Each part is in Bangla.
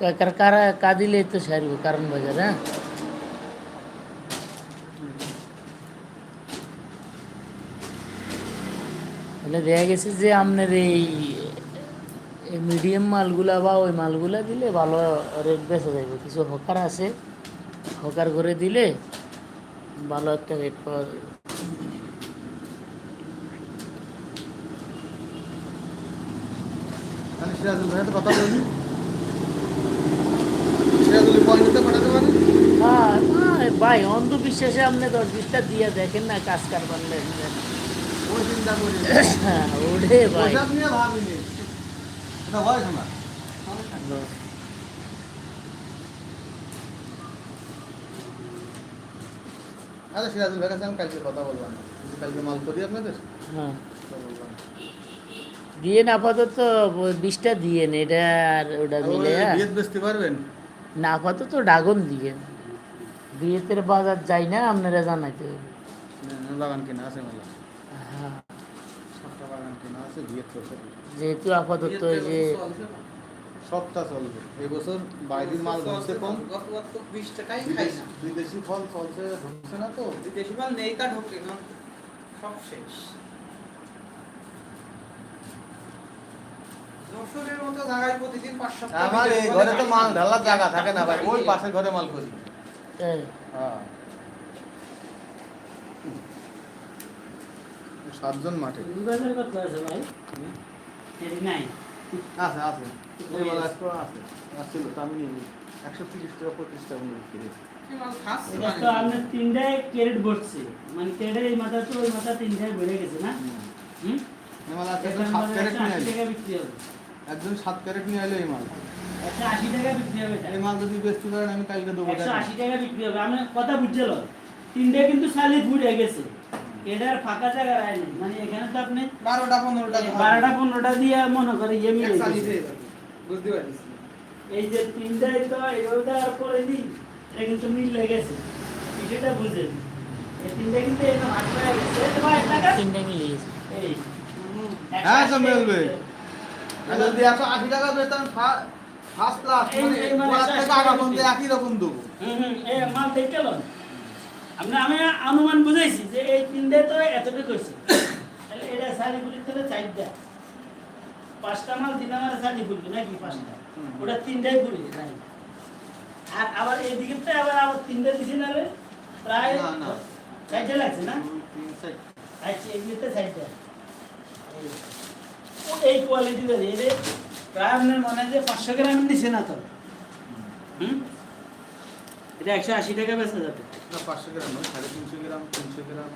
কার কাদিলে তো সারবে কারণ বাজার হ্যাঁ মানে দেখা গেছে যে আপনার এই মিডিয়াম মালগুলা বা ওই মালগুলা দিলে ভালো রেট বেচা যাবে কিছু হকার আছে হকার করে দিলে ভালো একটা রেট পাওয়া যাবে কথা বলি সিরাজুল পয়েন্টে পাঠাতে পারেন হ্যাঁ না, ভাই অন্ধবিশ্বাসে আপনি দশ বিশটা দিয়ে দেখেন না কাজ কারবার চিন্তা হ্যাঁ ওরে ভাই। হয় আচ্ছা সিরাজুল কাছে আমি কালকে কথা বললাম। কালকে মাল করি আপনাদের? হ্যাঁ। দিয়ে আপাতত বিশটা দিয়ে এটা আর ওটা মিলে বেচতে পারবেন? না আপাতত ড্রাগন দিয়ে বিয়েতের বাজার যাই না আপনারা জানাইতে বাগান কিনা আছে মেলা যেহেতু আপাতত ওই যে সবটা চলবে। এই বাইরের মাল ধরছে কম। বিশ টাকাই খাই না বিদেশি ফল চলছে না তো। বিদেশি মাল নেই তা ঢোকে সব শেষ। আমার এই ঘরে তো মাল ঢালার জায়গা থাকে না ভাই ওই পাশের ঘরে মাল করি। সাতজন মাঠে। আছে আছে। একশো তিরিশ টাকা পঁচিশ টাকা হয় আপনার তিনটায় ক্যারেট বসছে। মানে ক্যারেটের এই মাথা তো ওই মাথা তিনটায় বেড়ে গেছে না? হুম। সাত টাকা বিক্রি হবে। একজন সাত ক্যারেট নিয়ে এলো এই মাল। একশো আশি টাকা বিক্রি হবে এই মাল যদি বেচতে পারেন আমি কালকে দেবো একশো আশি টাকা বিক্রি হবে। আমি কথা বুঝতে লো তিনটে কিন্তু সালি ঘুরে গেছে। এটার ফাঁকা জায়গা রায় মানে এখানে তো আপনি বারোটা পনেরোটা বারোটা পনেরোটা দিয়ে মনে করে ইয়ে মিলে। হয়ে। বুঝতে পারিস এই যে তো এইভাবে আর করে দিই এটা কিন্তু মিল লেগে বিষয়টা বুঝেন। এই তিনটা কিন্তু গেছে। তিনটা মিলে গেছে এই। হ্যাঁ, মিলবে। আর যদি একশো আশি টাকা বেতন ফার্স্ট ক্লাস এই- মানে মানে গোড়া একশো থেকে আগা পর্যন্ত একই রকম দেবো। হুম হুম, এই মাল দেখতে লন আপনি আমি অনুমান বুঝাইছি যে এই তিনটে তো এতটুকু তাহলে এটা শাড়ি ফুলি তাহলে চারটা। পাঁচটা মাল দিন আমার শাড়ি ফুলবে নাকি পাঁচটা। ওটা তিনটাই ফুলি আর আবার এইদিকে তো আবার আবার তিনটে দিছি না রে? প্রায়। চারটে লাগছে না? আচ্ছা এগুলিতে চারটে। এই কোয়ালিটি ধরে এদের প্রায় আপনার মনে হয় যে পাঁচশো গ্রাম নিচে না তো? হুম? এটা একশো আশি টাকা বেচা যাবে। না পাঁচশো গ্রাম নয় সাড়ে তিনশো গ্রাম তিনশো গ্রাম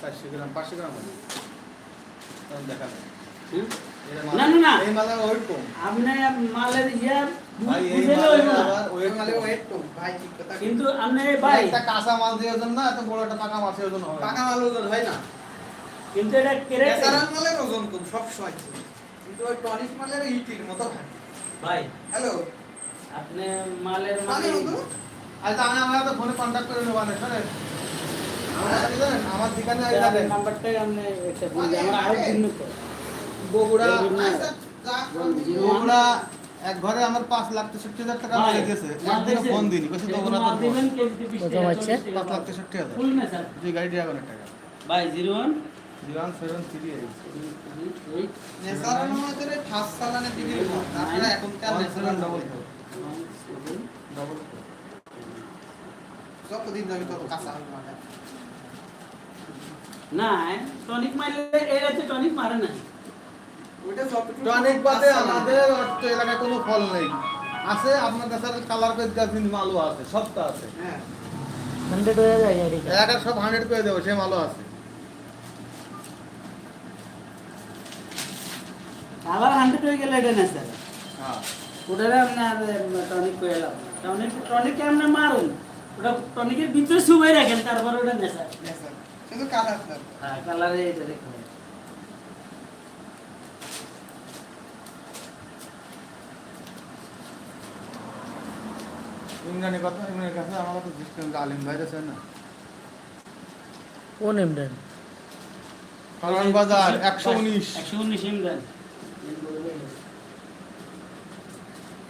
চারশো গ্রাম পাঁচশো গ্রাম হবে। দেখা। না, মাল- না, না। এই মালের ওয়েট কম। আপনি মালের ইয়ার কিন্তু আপনি ভাই একটা কাঁচা মাল দিয়ে ওজন না এত বড় একটা পাকা মাছের ওজন হবে। মাল ওজন হয় না। কিন্তু এটা কেড়ে মালের ওজন সব সময় কিন্তু ওই টনিক মালের ইটির মতো ভাই হ্যালো? আপনি মালের মানে আজ আমি আমরা তো ফোনে কন্টাক্ট করে নেব না শুনেন। আমার ঠিকানা নাম্বারটাই আপনি মানে আচ্ছা, এক ঘরে আমার 5 লাখ 63 হাজার টাকা লাগে গেছে একদিন হাজার টাকা ন্যাচারাল মালের ফার্স্ট চালানে দিবি আপনারা এখন কার natural double double four one seven double যতদিন যাবে তত কাঁচা হবে মাল না টনিক মারলে এরা তো টনিক মারে না ওইটা যতটুকু টনিক পাতে আমাদের অর্থ এলাকায় কোনো ফল নেই। আছে আপনার কাছে কালার করে দেওয়ার কিন্তু মালও আছে সবটা আছে। হ্যাঁ। হান্ড্রেড হয়ে যায় সব হান্ড্রেড করে দেবো সে মালও আছে। আবার হান্ড্রেড হয়ে গেলে এটা না স্যার ওটারে আপনার টনিক করে এলাম। টনিক টনিককে আপনি মারুন ওটা টনিকের ভিতরে সুবাই রাখেন তারপর ওটা নেশা। ন্যাচারাল শুধু কালার হ্যাঁ কালারে এটা দেখুন। ইমরানি কথা ইমরানের কাছে আমার তো ডিসকাউন্ট আলিম ভাই আছে না? কোন ইমরান? কারণ বাজার একশো উনিশ। একশো উনিশ ইমরান।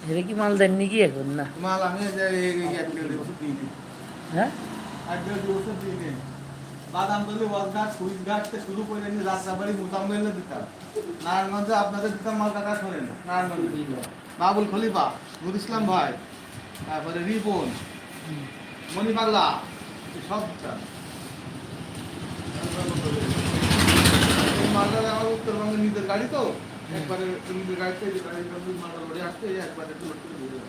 এটা কি মাল দেননি কি এখন? না। মাল আমি। হ্যাঁ। বাদাম তলি ওয়াজঘাট সুইচ ঘাট শুরু করে নিয়ে যাত্রাবাড়ি মোতামবেলে দিতাম। নারায়ণগঞ্জে আপনাদের দিতাম মাল কাকা শোনেন নারায়ণগঞ্জে। বাবুল খলিফা নুর ইসলাম ভাই তারপরে রিপন মণি পাগলা সব দিতাম। মালটা আমার উত্তরবঙ্গের নিজের গাড়ি তো। একবারে তুমি গাড়িতে মালটা লড়ে আসতে একবারে একটু লোড করে দিয়ে দেবো।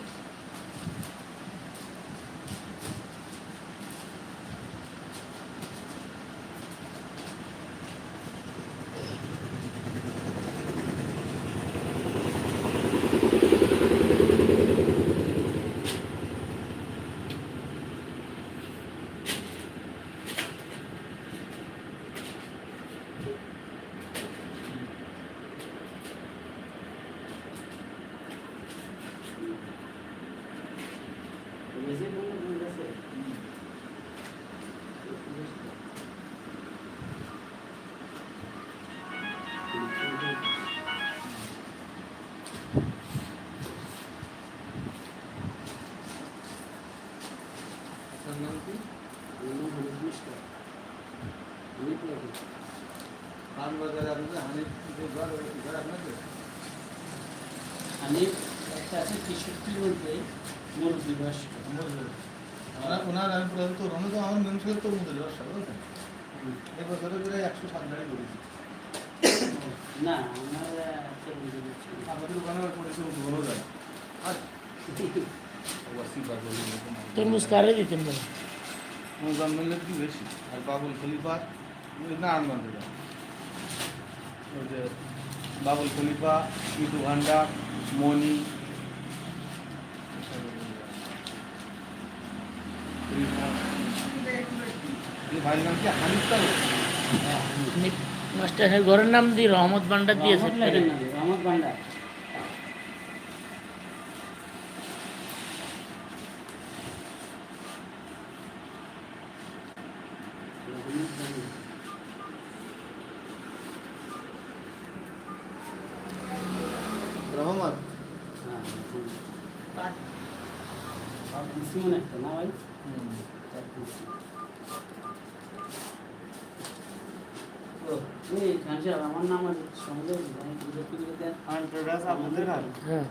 বেশি বললে ভুল আছে। আপনার নাম কি? খানবাজারে আপনাদের হানিফ যে ঘর, ওই ঘর আপনাদের? আমি একটা আছে তেষট্টির মধ্যে মুরব্বী বয়স্ক। ওনার- ওনার আমি প্রধান তো রমজ আমার মেন ছিল তো মুদের ব্যবসা বুঝলেন এই বছরে করে একশো সাত গাড়ি করেছি না আমার একটা বুঝে দিচ্ছি আমাদের ওখানে করেছি উদ্বোধন যায় আর ওয়াসি বাবুল তরমুজ কারে দিতেন বলে মোজাম্মেলের কি বেশি আর বাবুল খলিফা ওই নারায়ণগঞ্জে যায় ওই যে বাবুল খলিফা মিটু ভান্ডার মণি এই ভাইয়ের নাম কি হানিফ তাও মাস্টার ঘরের নাম দিয়ে রহমত ভান্ডার দিয়েছে রহমত লাগে না, রহমত ভান্ডার রহমত ভান্ডার। রহমত হ্যাঁ, হ্যাঁ। আর কিছু মনে একটা না ভাই আর কিছু। ও, এই খানসার, আমার নাম আছে সঙ্গে আপনাদের হ্যাঁ।